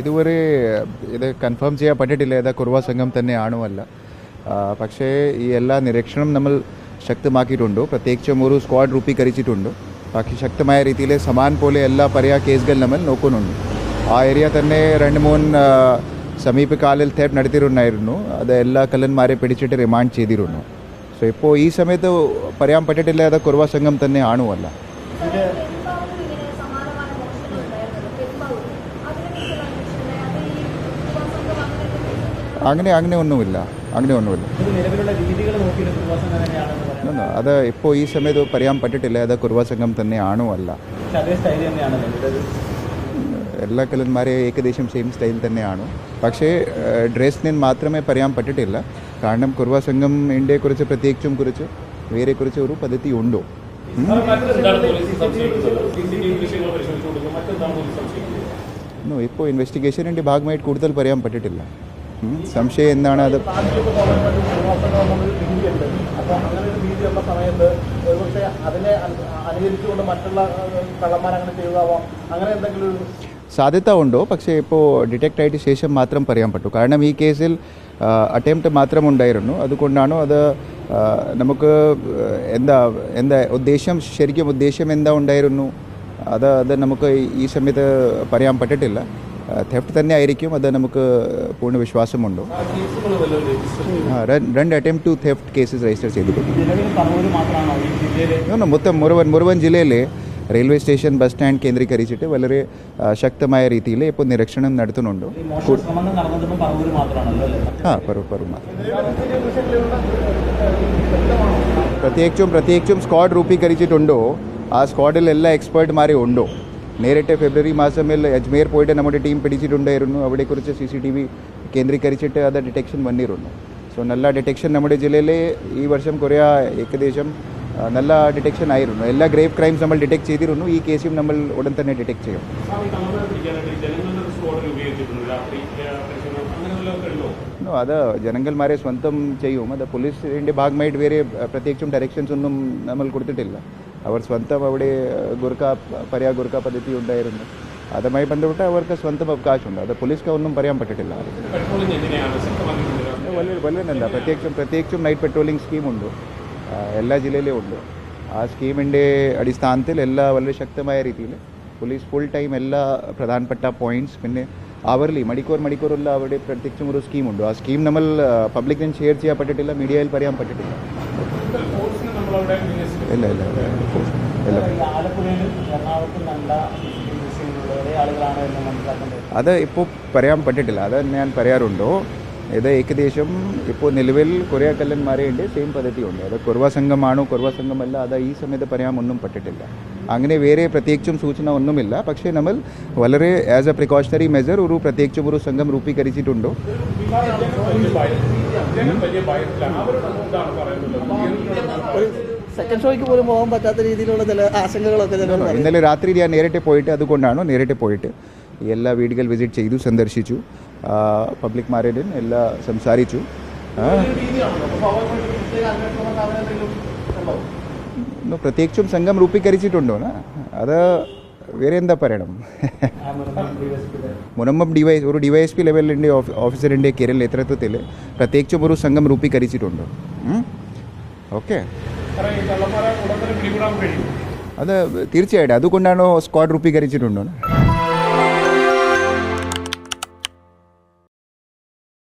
ഇതുവരെ ഇത് കൺഫേം ചെയ്യാൻ പറ്റിയിട്ടില്ല. ഏതാ കുറുവ സംഘം തന്നെയാണോ അല്ല. പക്ഷേ ഈ എല്ലാ നിരീക്ഷണം നമ്മൾ ശക്തമാക്കിയിട്ടുണ്ട്. പ്രത്യേകിച്ചും ഒരു സ്ക്വാഡ് രൂപീകരിച്ചിട്ടുണ്ട്. ബാക്കി ശക്തമായ രീതിയിൽ സമാൻ പോലെ എല്ലാ പര്യാ കേസുകൾ നമ്മൾ നോക്കുന്നുണ്ട്. ആ ഏരിയ തന്നെ രണ്ട് മൂന്ന് സമീപകാലിൽ തേപ്പ് നടത്തിയിട്ടുണ്ടായിരുന്നു. അത് എല്ലാ കല്ലന്മാരെ പിടിച്ചിട്ട് റിമാൻഡ് ചെയ്തിരുന്നു. സോ ഇപ്പോൾ ഈ സമയത്ത് പറയാൻ പറ്റിയിട്ടില്ല അത് കുറുവ സംഘം തന്നെ ആണോ അങ്ങനെ അങ്ങനെ ഒന്നുമില്ല. അങ്ങനെ ഒന്നുമില്ല. അത് ഇപ്പോൾ ഈ സമയത്ത് പറയാൻ പറ്റിട്ടില്ല അത് കുറുവ സംഘം തന്നെ ആണോ അല്ല എല്ലാ കലന്മാരെയും ഏകദേശം സെയിം സ്റ്റൈൽ തന്നെയാണ്. പക്ഷേ ഡ്രസ്സിന് മാത്രമേ പറയാൻ പറ്റിട്ടില്ല കാരണം സംഘം ഇന്ത്യയെക്കുറിച്ച് പ്രത്യേകിച്ചും കുറിച്ച് വേറെ കുറിച്ച് ഒരു പദ്ധതി ഉണ്ടോ ഇപ്പോൾ ഇൻവെസ്റ്റിഗേഷനിന്റെ ഭാഗമായിട്ട് കൂടുതൽ പറയാൻ പറ്റിട്ടില്ല? സംശയം എന്താണ് അത്? സാധ്യത ഉണ്ടോ പക്ഷേ ഇപ്പോൾ ഡിറ്റക്റ്റ് ആയിട്ട് ശേഷം മാത്രം പറയാൻ പറ്റൂ. കാരണം ഈ കേസിൽ അറ്റംപ്റ്റ് മാത്രം ഉണ്ടായിരുന്നു അതുകൊണ്ടാണ് അത് നമുക്ക് എന്താ എന്താ ഉദ്ദേശം ശരിക്കും ഉദ്ദേശം എന്താ ഉണ്ടായിരുന്നു? അത് അത് നമുക്ക് ഈ സമയത്ത് പറയാൻ പറ്റിട്ടില്ല തെഫ്റ്റ് തന്നെ ആയിരിക്കും അത് നമുക്ക് പൂർണ വിശ്വാസമുണ്ട്. രണ്ട്- attempt to theft cases register ചെയ്തിട്ടുണ്ട്. ജില്ലയിൽ മൊത്തം മുഴുവൻ മുഴുവൻ ജില്ലയിലെ റെയിൽവേ സ്റ്റേഷൻ ബസ് സ്റ്റാൻഡ് കേന്ദ്രീകരിച്ചിട്ട് വളരെ ശക്തമായ രീതിയിൽ ഇപ്പോൾ നിരീക്ഷണം നടത്തുന്നുണ്ട്. ആ പറു പറു പ്രത്യേകിച്ചും പ്രത്യേകിച്ചും സ്ക്വാഡ് രൂപീകരിച്ചിട്ടുണ്ടോ? ആ സ്ക്വാഡിൽ എല്ലാ എക്സ്പേർട്ട്മാരെ ഉണ്ടോ? നേരിട്ട് ഫെബ്രുവരി മാസമിൽ അജ്മീർ പോയിട്ട് നമ്മുടെ ടീം പിടിച്ചിട്ടുണ്ടായിരുന്നു. അവിടെക്കുറിച്ച് സി സി ടി വി കേന്ദ്രീകരിച്ചിട്ട് അത് ഡിറ്റക്ഷൻ വന്നിരുന്നു. സോ നല്ല ഡിറ്റക്ഷൻ നമ്മുടെ ജില്ലയിൽ ഈ വർഷം കുറേ ഏകദേശം നല്ല ഡിറ്റക്ഷൻ ആയിരുന്നു. എല്ലാ ഗ്രേവ് ക്രൈംസ് നമ്മൾ ഡിറ്റക്ട് ചെയ്തിരുന്നു. ഈ കേസും നമ്മൾ ഉടൻ തന്നെ ഡിറ്റക്ട് ചെയ്യും. അത് ജനങ്ങൾമാരെ സ്വന്തം ചെയ്യും. അത് പോലീസിന്റെ ഭാഗമായിട്ട് വേറെ പ്രത്യേകിച്ചും ഡയറക്ഷൻസ് ഒന്നും നമ്മൾ കൊടുത്തിട്ടില്ല. അവർ സ്വന്തം അവിടെ ഗുർഖ പര്യാ ഗുർഖ പദ്ധതി ഉണ്ടായിരുന്നു. അതുമായി ബന്ധപ്പെട്ട് അവർക്ക് സ്വന്തം അവകാശമുണ്ട്. അത് പോലീസ് ഒന്നും പറയാൻ പറ്റത്തില്ല. വളരെ പ്രത്യേകിച്ചും പ്രത്യേകിച്ചും നൈറ്റ് പെട്രോളിംഗ് സ്കീമുണ്ട് എല്ലാ ജില്ലയിലും ഉണ്ട്. ആ സ്കീമിന്റെ അടിസ്ഥാനത്തിൽ എല്ലാ വളരെ ശക്തമായ രീതിയിൽ പോലീസ് ഫുൾ ടൈം എല്ലാ പ്രധാനപ്പെട്ട പോയിന്റ്സ് പിന്നെ അവർലി മണിക്കൂർ മണിക്കൂറുള്ള അവിടെ പ്രത്യേകിച്ചും ഒരു സ്കീമുണ്ട് ആ സ്കീം നമ്മൾ പബ്ലിക്കിന് ഷെയർ ചെയ്യാൻ പറ്റിട്ടില്ല മീഡിയയിൽ പറയാൻ പറ്റിട്ടില്ല ഇല്ല ഇല്ല അത് ഇപ്പോൾ പറയാൻ പറ്റിട്ടില്ല. അത് ഞാൻ പറയാറുണ്ടോ? ഇത് ഏകദേശം ഇപ്പോൾ നിലവിൽ കുറേ കല്ലന്മാരെ ഉണ്ട് സെയിം പദ്ധതി ഉണ്ട് അത് കുറവ സംഘമാണോ കുറവ സംഘമല്ല. അത് ഈ സമയത്ത് പറയാൻ ഒന്നും പറ്റിട്ടില്ല. അങ്ങനെ വേറെ പ്രത്യേകിച്ചും സൂചന ഒന്നുമില്ല. പക്ഷേ നമ്മൾ വളരെ ആസ് എ പ്രിക്കോഷണറി മെജർ ഒരു പ്രത്യേകിച്ചും ഒരു സംഘം രൂപീകരിച്ചിട്ടുണ്ടോ. സെക്കൻഡ് ഷോയ്ക്ക് പോലും പോകാൻ പറ്റാത്ത രീതിയിലുള്ള ചില ആശങ്കകളൊക്കെ ഇന്നലെ രാത്രി ഞാൻ നേരിട്ട് പോയിട്ട് അതുകൊണ്ടാണ് നേരിട്ട് പോയിട്ട് എല്ലാ വീടുകൾ വിസിറ്റ് ചെയ്തു സന്ദർശിച്ചു. പബ്ലിക് മാരേഡിൻ എല്ലാ സംസാരിച്ചു. ആ, ഇന്ന് പ്രത്യേകിച്ചും സംഘം രൂപീകരിച്ചിട്ടുണ്ടോ? അത് വേറെ എന്താ പറയണം? മുനമ്പം ഡിവൈസ് ഒരു ഡി വൈ എസ് പി ലെവലിന്റെ ഓഫീസറിന്റെ കേരള നേതൃത്വത്തിൽ പ്രത്യേകിച്ചും ഒരു സംഘം രൂപീകരിച്ചിട്ടുണ്ട്. ഓക്കെ. അത് തീർച്ചയായിട്ടും. അതുകൊണ്ടാണോ സ്ക്വാഡ് രൂപീകരിച്ചിട്ടുണ്ടോ?